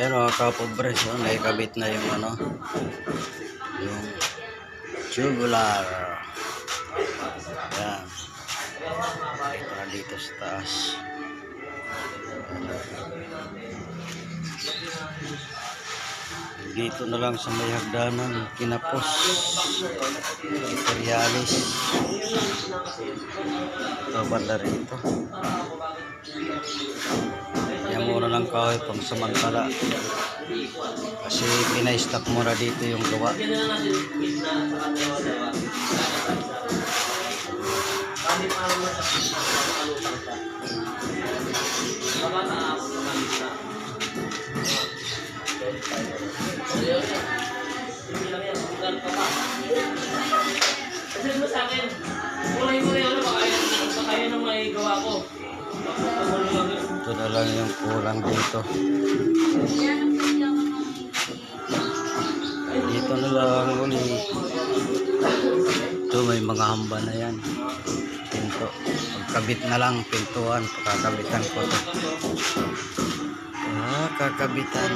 Ayan mga kapobres, oh, naikabit na yung ano, yung tubular. Ayan. Ito na dito sa taas. Dito na lang sa may hagdanan, kinapos. Imperialis. Ito banda rito. Lang kahoy pang samantala. Kasi pinay-stop muna dito yung gawa. Kasi ito na lang yung kulang dito. Ay dito na lang uli. Ito may mga hamba na yan. Pinto. Pagkabit na lang pintuan. Kakabitan ko ito ah kakabitan.